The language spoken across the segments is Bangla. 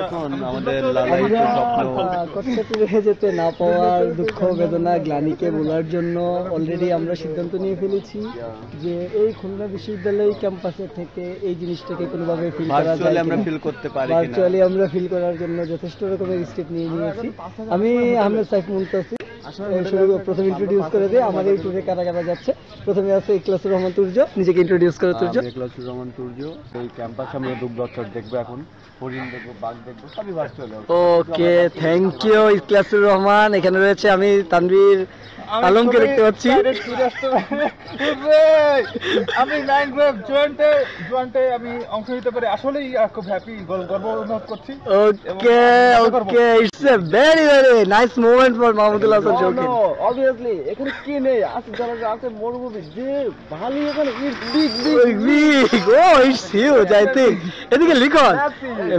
এখন আমাদের স্বপ্ন। যেতে না পাওয়ার দুঃখ বেদনা গ্লানিকে বলার জন্য অলরেডি আমরা সিদ্ধান্ত নিয়ে ফেলেছি যে এই খুলনা বিশ্ববিদ্যালয় ক্যাম্পাসে থেকে এই জিনিসটাকে কোনোভাবে ফিল করা যায় আমরা ফিল করতে পারি ভার্চুয়ালি আমরা ফিল করার জন্য যথেষ্ট রকমের স্টেপ নিয়ে নিয়েছি। আমি আহমেদ সাইফ মুমতাসি শুরু প্রথম ইন্ট্রোডিউস করে দিই আমাদের এই ট্যুরে কারা কারা যাচ্ছে। প্রথমে আছে ইকলাসুর রহমান তুর্য নিজেকে ইন্ট্রোডিউস করে তুর্য। রহমান তুর্য এই ক্যাম্পাসে আমরা দুর্গচ্ছর দেখব এখন হরিণ দেখব বাঘ দেখব সবই virtually okay thank you Ikhlasur Rahman. এখানে রয়েছে আমি তানভীর আলমকে দেখতে পাচ্ছি। আমি নাইন গ্রেভ জয়েন্টে জয়েন্টে আমি অংশ নিতে পারি আসলেই খুব হ্যাপি গর্ব অনুভব করছি। Okay okay it's a very very nice moment for Mahmudul Hasan Shaukin obviously এখানে কি নেই? আছে যারা আছে মরুভূমি এদিকে লিখন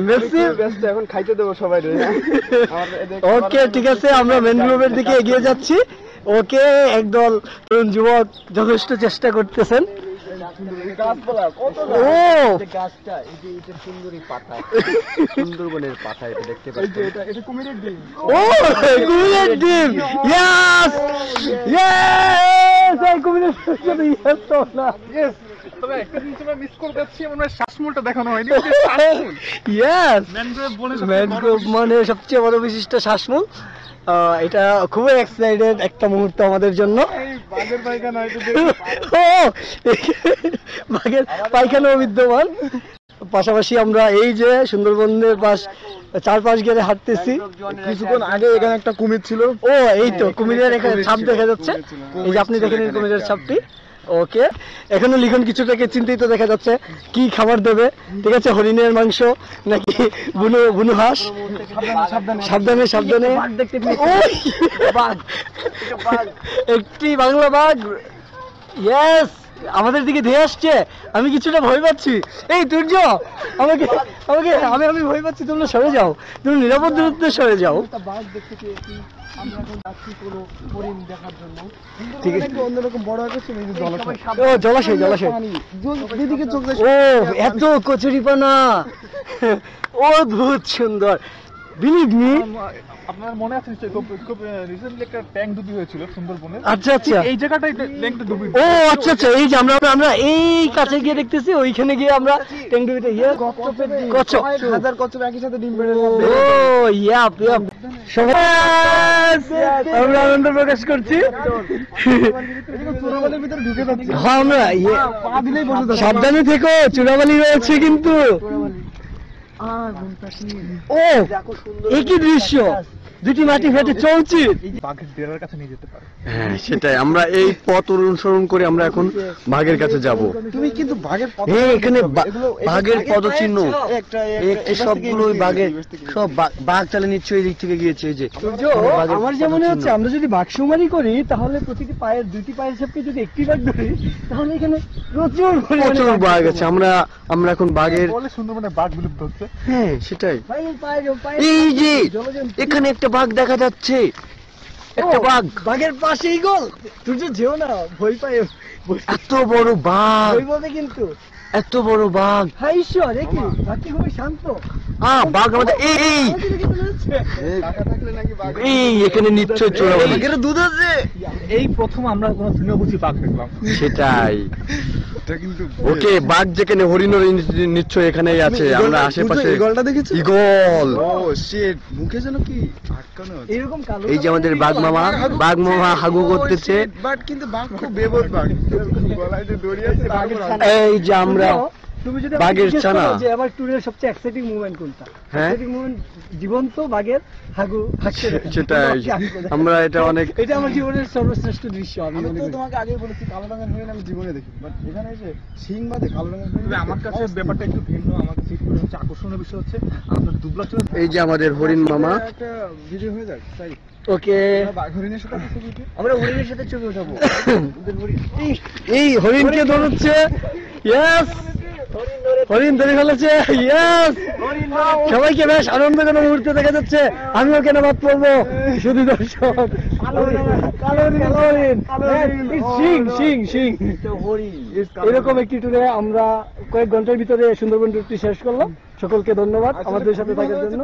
মেসি? ব্যস্ত এখন খাইতে দেবো সবাই ওকে ঠিক আছে আমরা মেন গ্রুপের দিকে এগিয়ে যাচ্ছি। ওকে একদল তরুণ যুবক যথেষ্ট চেষ্টা করতেছেন। সুন্দরবনের পাতা এটা দেখতে পাচ্ছি এটা এটা কুমিরের ডিম। ও কুমিরের ডিম। ইয়েস ইয়েস এই কুমিরের সাথে ইয়েস তো না। ইয়েস তবে একটা জিনিস আমরা মিস করে যাচ্ছি আমরা শ্বাসমূলটা দেখানো হয়নি শ্বাসমূল। ইয়েস ম্যানগ্রোভ বনে ম্যানগ্রোভ মানে সবচেয়ে বড় বিশিষ্ট শ্বাসমূল। এটা খুবই এক্সাইটেড একটা মুহূর্ত আমাদের জন্য। বাঘের পায়খানা বিদ্যমান। পাশাপাশি আমরা এই যে সুন্দরবনের পাশ চারপাশ গেলে হাঁটতেছি কিছুক্ষণ আগে এখানে একটা কুমির ছিল। ও এই তো কুমিরের এখানে ছাপ দেখা যাচ্ছে। এই যে আপনি দেখেন কুমিরের। ছাপটি। ওকে এখনও লিখন কিছুটাকে চিন্তিত দেখা যাচ্ছে কি খাবার দেবে। ঠিক আছে হরিণের মাংস নাকি বুনু বুনু হাঁস? সাবধানে সাবধানে একটি বাংলা বাঘ। ইয়েস আমাদের দিকে ধেয়ে আসছে। আমি কিছুটা ভয় পাচ্ছি। এই তুর্য আমাকে আমাকে আমি আমি ভয় পাচ্ছি তোমরা সরে যাও। তুমি নিরাপদ দূরত্বে সরে যাও। দেখতে পেয়েছি। জলাশয় ও জলাশয় এত কচুরিপানা। অদ্ভুত সুন্দর। বিলিভ মি আপনার মনে আছে নিশ্চয়ই খুব খুব রিসেন্টলি একটা ট্যাঙ্ক ডুবি হয়েছিল সুন্দরবনে আচ্ছা আচ্ছা এই জায়গাটাই ট্যাঙ্কটা ডুবি ও আচ্ছা আচ্ছা এই যে আমরা আমরা এই কাছে গিয়ে দেখতেছি ওইখানে গিয়ে আমরা টেঙ্গুইতে ইয়ে কচ্ছপ হাজার কচ্ছপ একই সাথে ডিম পেড়ে ও ইয়াপ ইয়াপ আমরা আনন্দ প্রকাশ করছি চোরাবালির ভিতরে ঢুকে যাচ্ছে হ্যাঁ আমরা ইয়ে পা দিলেই বসে যাচ্ছে সাবধানে থেকো চুরাবালি রয়েছে কিন্তু ও একই দৃশ্য দুটি মাটি ফেটে চলছে। কাছে নিয়ে যেতে পারে। হ্যাঁ সেটাই। আমরা এই পথ অনুসরণ করে আমরা এখন বাঘের কাছে যাব। তুমি কিন্তু বাঘের এখানে বাঘের পদচিহ্ন। একটা সবগুলো বাঘের সব বাঘ চালে এই দিক থেকে গিয়েছে এই যে। আমার যে মনে হচ্ছে আমরা যদি বাঘ সুমারি করি তাহলে প্রতিটি পায়ের দুইটি পায়ের সাথে যদি একটি বাঘ ধরি তাহলে এখানে প্রচুর প্রচুর বাঘ আছে। আমরা আমরা এখন বাঘের সুন্দরবনে বাঘ বিলুপ্ত হচ্ছে। হ্যাঁ সেটাই। এই যে এখানে একটা বাঘ দেখা যাচ্ছে। একটা বাঘ। বাঘের পাশেই গোল। তুই যে যেও না ভয় পায় এত বড় বাঘ। ভয় পাবে কিন্তু। এত বড় বাঘ। হাই ঈশ্বর এ কি? বাঘটি খুবই শান্ত? আহ বাঘ আমাদের এই এই। এখানে রয়েছে। টাকা থাকলে নাকি বাঘ এই এখানে নিশ্চয় চোরাবালি দুধ আছে। এই প্রথম আমরা কোনো তৃণভূষি বাঘ দেখলাম। সেটাই। ওকে বাঘ যেখানে হরিণ নিশ্চয় এখানেই আছে আমরা আশেপাশে ইগলটা দেখেছি? ইগল! ও শিট মুখে যেন কি আটকানো এরকম কালো এই যে আমাদের বাঘ মামা বাঘ মামা হাগু করতেছে। বাট কিন্তু বাঘ খুব বেবদ বাঘ। গলায় যে দড়ি আছে এই যে আমরা তুমি যদি বাঘের ছানা। যে আমার ট্যুরের সবচেয়ে এক্সাইটিং মুভমেন্ট কোনটা? হ্যাঁ? এক্সাইটিং মুভমেন্ট জীবন্ত বাঘের হাগু হাসছে সেটাই। আমরা এটা অনেক এটা আমার জীবনের সর্বশ্রেষ্ঠ দৃশ্য আমি আমি তো তোমাকে আগে বলেছি কালো রঙের হরিণ আমি জীবনে দেখি বাট এখানে এসে সিং বাদে কালো রঙের হরিণ আমার কাছে ব্যাপারটা একটু ভিন্ন। আমার কাছে একটু হচ্ছে আকর্ষণীয় বিষয় হচ্ছে আপনার দুবলা চলে এই যে আমাদের হরিণ মামা। একটা ভিডিও হয়ে যাক তাই। ওকে। আমরা বাঘ হরিণের সাথে ছবি আমরা হরিণের সাথে ছবি উঠাবো। এই- এই হরিণকে দৌড়চ্ছে ইয়েস হরিণ ধরে ফেলেছে। ইয়েস সবাইকে বেশ আনন্দ কোনো মুহূর্তে দেখা যাচ্ছে। আমিও কেন বাদ পড়ব? শুধু দর্শক। সিং সিং সিং। এরকম একটি ট্যুরে আমরা কয়েক ঘণ্টার ভিতরে সুন্দরবন ট্যুরটি শেষ করলাম। সকলকে ধন্যবাদ আমাদের সাথে থাকার জন্য।